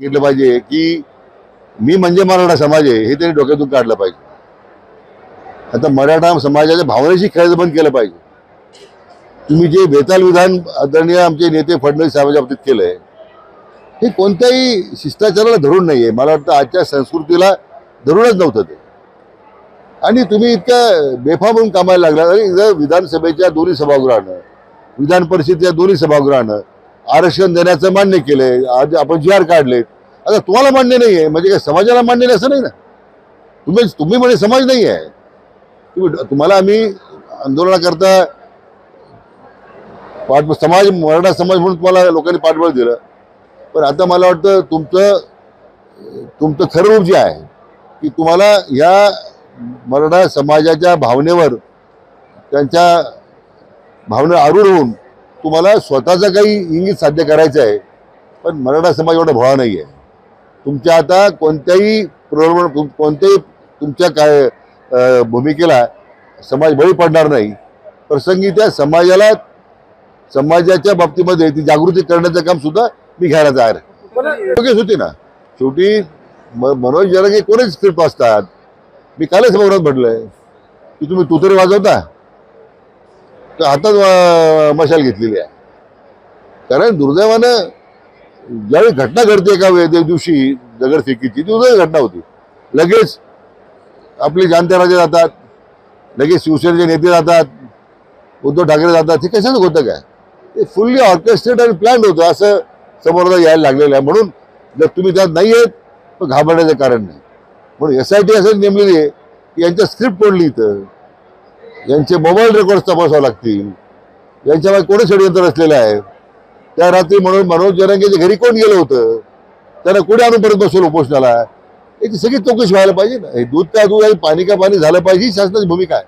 सांगितलं पाहिजे की मी म्हणजे मराठा समाज आहे हे त्यांनी डोक्यातून काढलं पाहिजे. आता मराठा समाजाच्या भावनेशी खेळायचं बंद केलं पाहिजे. तुम्ही जे बेताल विधान आदरणीय आमचे नेते फडणवीस साहेबांच्या बाबतीत केलंय हे कोणत्याही शिष्टाचाराला धरून नाहीये. मला वाटतं आजच्या संस्कृतीला धरूनच नव्हतं ते. आणि तुम्ही इतक्या बेफाम म्हणून कामायला लागला. आणि विधानसभेच्या दोन्ही सभागृहानं विधान परिषदेच्या दोन्ही सभागृहानं आरक्षण देण्याचं मान्य केलंय. आज आपण जी आर काढले आता तुम्हाला मान्य नाही आहे म्हणजे काय समाजाला मान्य नाही असं नाही ना? तुम्ही तुम्ही म्हणजे समाज नाही आहे तुम्ही तुम्हाला आम्ही आंदोलनाकरता पाठ समाज मराठा समाज म्हणून तुम्हाला लोकांनी पाठबळ दिलं. पण आता मला वाटतं तुमचं तुमचं खरं रूप जे आहे की तुम्हाला या मराठा समाजाच्या भावनेवर त्यांच्या भावना आरूढ होऊन तुम्हाला स्वतःचं काही इंगित साध्य करायचं आहे पण मराठा समाज एवढा भोळा नाही आहे तुमच्या आता कोणत्याही प्रलोभन कोणत्याही तुमच्या काय भूमिकेला समाज बळी पडणार नाही. प्रसंगी त्या समाजाला समाजाच्या बाबतीमध्ये ती जागृती करण्याचं काम सुद्धा मी घ्यायला तयार योग्यच होती ना शेवटी म- मनोज जरंगे कोणीच स्क्रिप्ट वाचतात? मी कालच सभागृहात म्हटलंय की तुम्ही तुतरी वाजवता? हातात मशाल घेतलेली आहे. कारण दुर्दैवानं ज्यावेळी घटना घडते एका वेळ दिवशी दगडफेकीची ती दुर्दैवी घटना होती. लगेच आपले जाणते राजे जातात लगेच शिवसेनेचे नेते जातात उद्धव ठाकरे जातात हे कशाच होतं काय? ते फुल्ली ऑर्केस्ट्रेट आणि प्लॅन होतं असं समोरला यायला लागलेलं आहे. म्हणून जर तुम्ही त्यात नाही आहेत तर घाबरण्याचं कारण नाही. म्हणून एस आय टी असं नेमलेली आहे की यांच्या स्क्रिप्ट कोणली इथं. यांचे मोबाईल रेकॉर्ड तपासावे लागतील. यांच्यामध्ये कोणी षडयंत्र असलेलं आहे? त्या रात्री म्हणून मनोज जरंगेच्या घरी कोण गेलं होतं? त्यांना कुठे आणून परत बसवलं उपोषणाला? याची सगळी चौकशी व्हायला पाहिजे ना. हे दूध का दूध आणि पाणी का पाणी झालं पाहिजे ही शासनाची भूमिका आहे.